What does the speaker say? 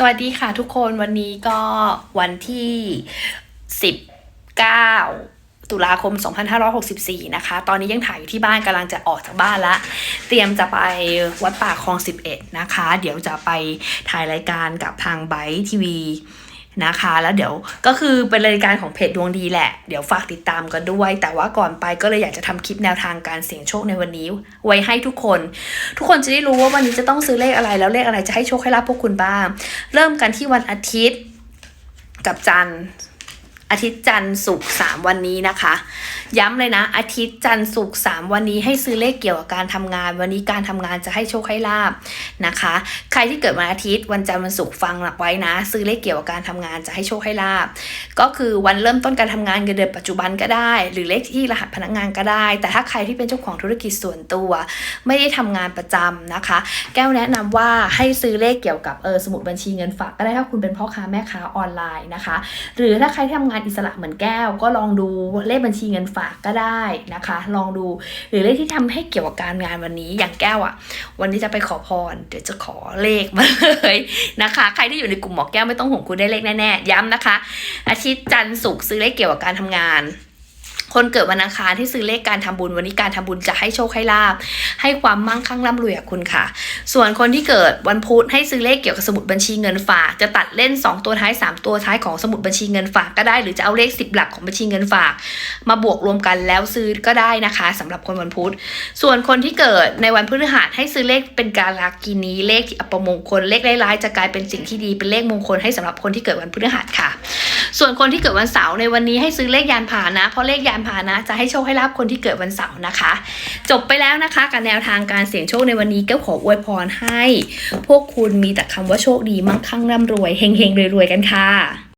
สวัสดีค่ะทุกคนวันนี้ก็วันที่ 19 ตุลาคม 2564 นะคะ ตอนนี้ยังถ่ายอยู่ที่บ้านกำลังจะออกจากบ้านละ เตรียมจะไปวัดป่าคลอง 11 นะคะ เดี๋ยวจะไปถ่ายรายการกับทางไบทีวี นะคะ แล้วเดี๋ยวก็คือเป็นรายการของเพจดวงดีแหละ เดี๋ยวฝากติดตามกันด้วย แต่ว่าก่อนไปก็เลยอยากจะทำคลิปแนวทางการเสี่ยงโชคในวันนี้ ไว้ให้ทุกคน ทุกคนจะได้รู้ว่าวันนี้จะต้องซื้อเลขอะไรแล้วเลขอะไรจะให้โชคให้ลาภพวกคุณบ้าง เริ่มกันที่วันอาทิตย์กับจันทร์ อาทิตย์จันทร์ศุกร์สามวันนี้นะคะ ย้ำเลยนะ อาทิตย์จันทร์ศุกร์สามวันนี้ให้ซื้อเลขเกี่ยวกับการทำงาน วันนี้การทำงานจะให้โชคให้ลาบนะคะ ใครที่เกิดวันอาทิตย์วันจันทร์วันศุกร์ฟังหลักไว้นะ ซื้อเลขเกี่ยวกับการทำงานจะให้โชคให้ลาบก็คือวันเริ่มต้นการทำงานเงินเดือนปัจจุบันก็ได้ หรือเลขที่รหัสพนักงานก็ได้ แต่ถ้าใครที่เป็นเจ้าของธุรกิจส่วนตัว ไม่ได้ทำงานประจำนะคะ แก้วแนะนำว่าให้ซื้อเลขเกี่ยวกับเออสมุดบัญชีเงินฝากก็ได้ถ้าคุณเป็นพ่อค้าแม่ค้าออนไลน์นะคะ หรือถ้าใครที่ทำงานอิสระเหมือนแก้ว ก็ลองดูเลขบัญชีเงินฝากก็ได้นะคะ ลองดูหรือเลขที่ทำให้เกี่ยวกับการงานวันนี้อย่างแก้วอะ่ะ วันนี้จะไปขอพร เดี๋ยวจะขอเลขมาเลยนะคะ ใครที่อยู่ในกลุ่มหมอแก้วไม่ต้องห่วงคุณได้เลขแน่ๆย้ำนะคะ อาทิตย์จันทร์ศุกร์ซื้อเลขเกี่ยวกับการทำงาน คนเกิดวันอังคารที่ซื้อเลขการทำบุญวันนี้การทำบุญจะให้โชคให้ลาบ ให้ความมั่งคั่งร่ำรวยกับคุณค่ะ ส่วนคนที่เกิดวันพุธให้ซื้อเลขเกี่ยวกับสมุดบัญชีเงินฝากจะตัดเล่น 2 ตัวท้าย 3 ตัวท้ายของสมุดบัญชีเงินฝากก็ได้ หรือจะเอาเลข 10 หลักของบัญชีเงินฝาก มาบวกรวมกันแล้วซื้อก็ได้นะคะสำหรับคนวันพุธส่วนคนที่เกิดในวันพฤหัสให้ซื้อเลขเป็นการลากินีเลขที่อัปมงคลเลขร้ายๆจะกลายเป็นสิ่งที่ดีเป็นเลขมงคลให้สำหรับคนที่เกิดวันพฤหัสค่ะ ส่วนคนที่เกิดวันเสาร์ในวันนี้ให้ซื้อเลขยานพาหนะ เพราะเลขยานพาหนะ จะให้โชคให้ลาบคนที่เกิดวันเสาร์นะคะ จบไปแล้วนะคะกับแนวทางการเสี่ยงโชคในวันนี้ก็ขออวยพรให้ พวกคุณมีแต่คำว่าโชคดีมั่งคั่งร่ำรวยเฮงๆรวยๆกันค่ะ